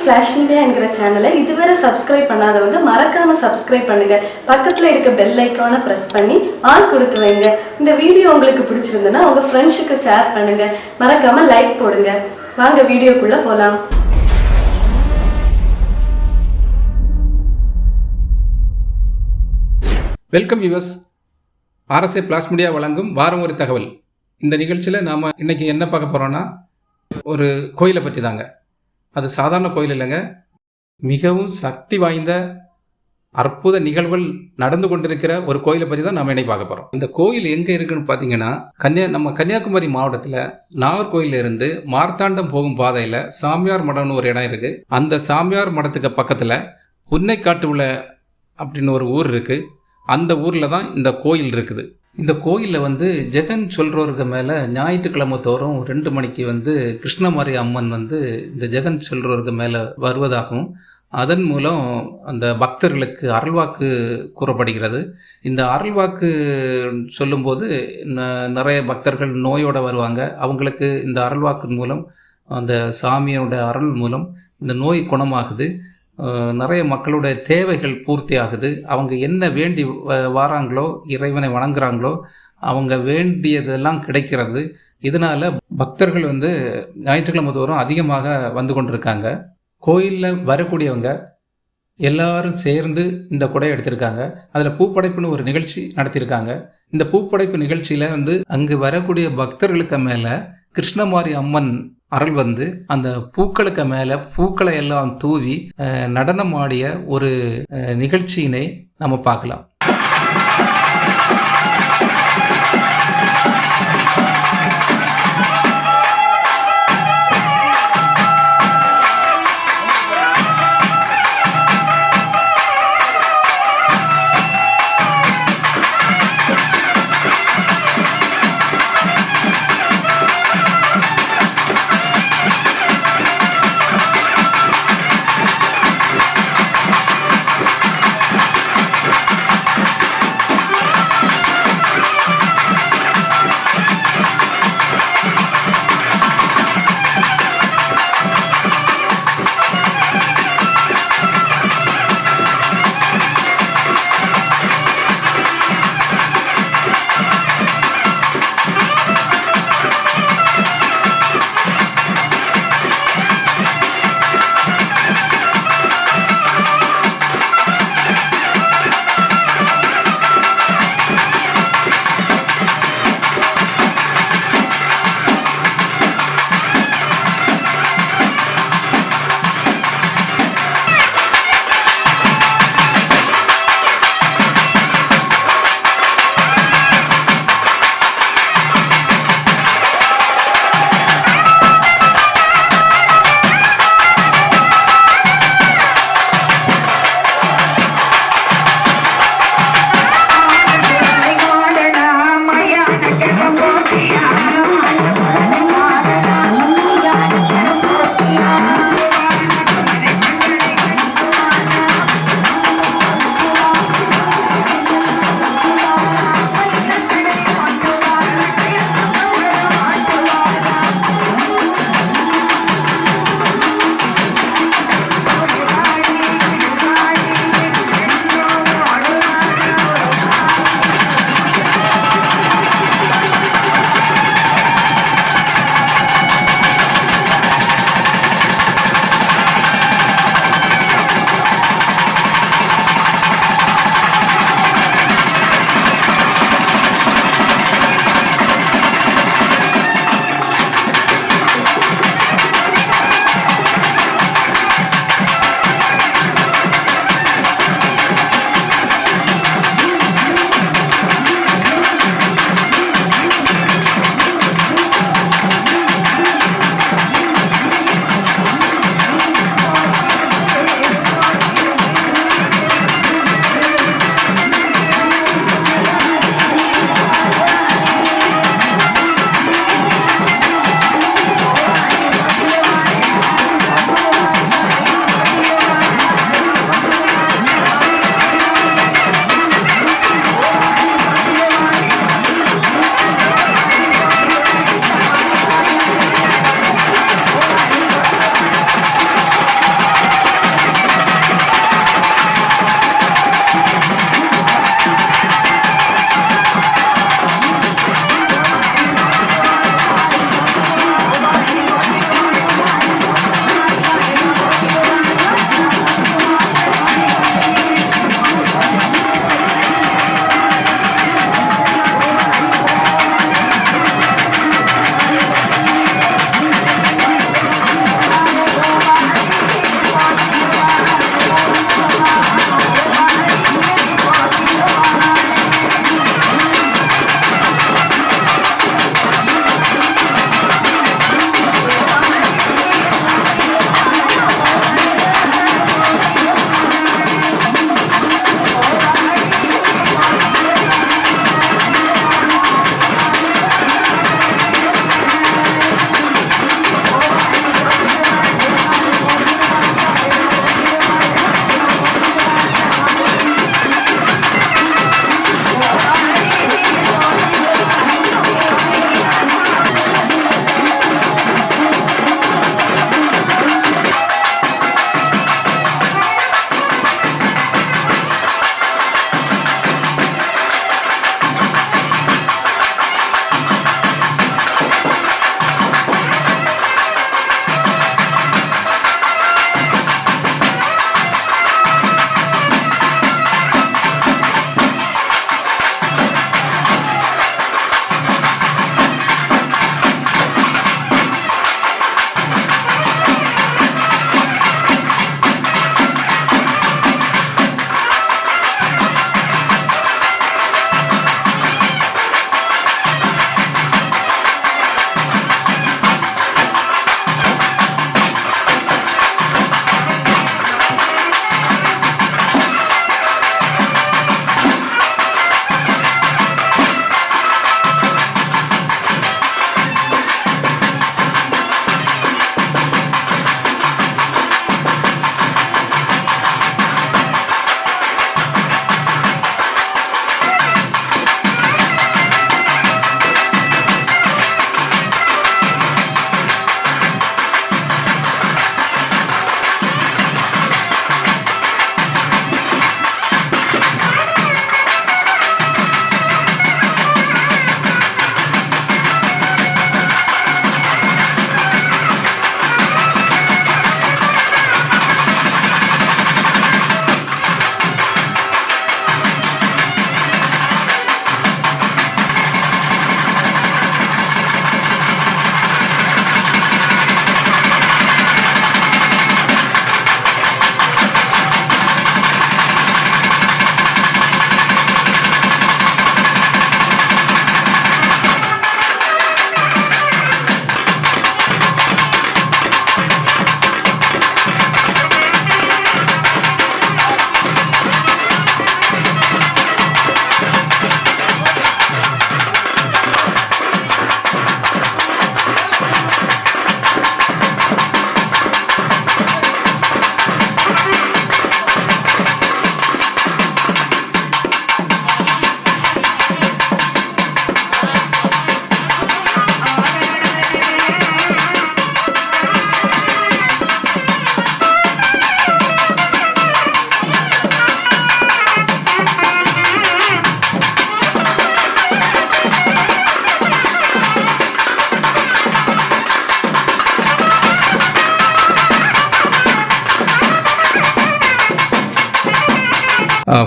Flash India என்கிற சேனலை இதுவரை சப்ஸ்கிரைப் பண்ணாதவங்க மறக்காம சப்ஸ்கிரைப் பண்ணுங்க. பக்கத்தில் இருக்க பெல் ஐக்கானை ப்ரெஸ் பண்ணி ஆல் கொடுத்து வைங்க. இந்த வீடியோ உங்களுக்கு பிடிச்சிருந்ததுன்னா உங்கள் ஃப்ரெண்ட்ஸுக்கு ஷேர் பண்ணுங்க. மறக்காம லைக் போடுங்க. வாங்க வீடியோக்குள்ளே போகலாம் வெல்கம் யூஎஸ் ஆர்எஸ்ஏ பிளாஸ்மீடியா வழங்கும் வாரம் ஒரு தகவல். இந்த நிகழ்ச்சியில் நாம் இன்னைக்கு என்ன பார்க்க போகிறோன்னா ஒரு கோயிலை பற்றி தாங்க அது சாதாரண கோயில் இல்லைங்க. மிகவும் சக்தி வாய்ந்த அற்புத நிகழ்வுகள் நடந்து கொண்டிருக்கிற ஒரு கோயிலை பற்றி தான் நம்ம இன்னைக்கு பார்க்க போகிறோம் இந்த கோயில் எங்கே இருக்குன்னு பார்த்தீங்கன்னா கன்னியா நம்ம கன்னியாகுமரி மாவட்டத்தில் நாகர்கோயில இருந்து மார்த்தாண்டம் போகும் பாதையில் சாமியார் மடம்னு ஒரு இடம் இருக்குது அந்த சாமியார் மடத்துக்கு பக்கத்தில் புன்னைக்காட்டு உள்ள அப்படின்னு ஒரு ஊர் இருக்குது அந்த ஊரில் தான் இந்த கோயில் இருக்குது. இந்த கோயிலில் வந்து ஜெகன் சொல்கிறவருக்கு மேலே ஞாயிற்றுக்கிழமை தோறும் ரெண்டு மணிக்கு வந்து கிருஷ்ணமாரி அம்மன் வந்து இந்த ஜெகன் சொல்கிறவருக்கு மேலே வருவதாகவும் அதன் மூலம் அந்த பக்தர்களுக்கு அருள்வாக்கு கூறப்படுகிறது. இந்த அருள்வாக்கு சொல்லும்போது ந- நிறைய பக்தர்கள் நோயோடு வருவாங்க. அவங்களுக்கு இந்த அருள்வாக்கு மூலம் அந்த சாமியோட அருள் மூலம் இந்த நோய் குணமாகுது. நிறைய மக்களுடைய தேவைகள் பூர்த்தி ஆகுது அவங்க என்ன வேண்டி வ- வாராங்களோ இறைவனை வணங்குறாங்களோ அவங்க வேண்டியதெல்லாம் கிடைக்கிறது. இதனால் பக்தர்கள் வந்து ஞாயிற்றுக்கிழமை தோறும் அதிகமாக வந்து கொண்டிருக்காங்க. கோயிலில் வரக்கூடியவங்க எல்லாரும் சேர்ந்து இந்த குடையை எடுத்திருக்காங்க. அதில் பூப்படைப்புன்னு ஒரு நிகழ்ச்சி நடத்தியிருக்காங்க இந்த பூப்படைப்பு நிகழ்ச்சியில் வந்து அங்கு வரக்கூடிய பக்தர்களுக்கு மேலே கிருஷ்ணமாரி அம்மன் அருள் வந்து அந்த பூக்களுக்கு மேலே பூக்களை எல்லாம் தூவி நடனமாடிய நடனம் ஆடிய ஒரு நிகழ்ச்சியினை நம்ம பார்க்கலாம்.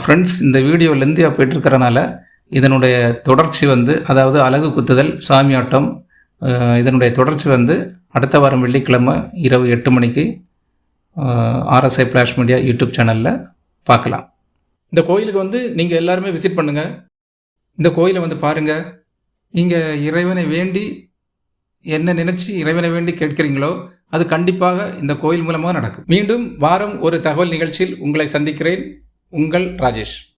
ஃப்ரெண்ட்ஸ் இந்த வீடியோ லெந்தியாக போயிட்டுருக்கறனால இதனுடைய தொடர்ச்சி வந்து அதாவது அலகு குத்துதல் சாமியாட்டம் இதனுடைய தொடர்ச்சி வந்து அடுத்த வாரம் வெள்ளிக்கிழமை இரவு எட்டு மணிக்கு ஆர்எஸ்ஐ ஃப்ளாஷ் மீடியா யூடியூப் சேனலில் பார்க்கலாம். இந்த கோயிலுக்கு வந்து நீங்கள் எல்லாருமே விசிட் பண்ணுங்கள் இந்த கோயிலை வந்து பாருங்கள் நீங்கள் இறைவனை வேண்டி என்ன நினச்சி இறைவனை வேண்டி கேட்கிறீங்களோ அது கண்டிப்பாக இந்த கோயில் மூலமாக நடக்கும். மீண்டும் வாரம் ஒரு தகவல் நிகழ்ச்சியில் உங்களை சந்திக்கிறேன். உங்கள் ராஜேஷ்.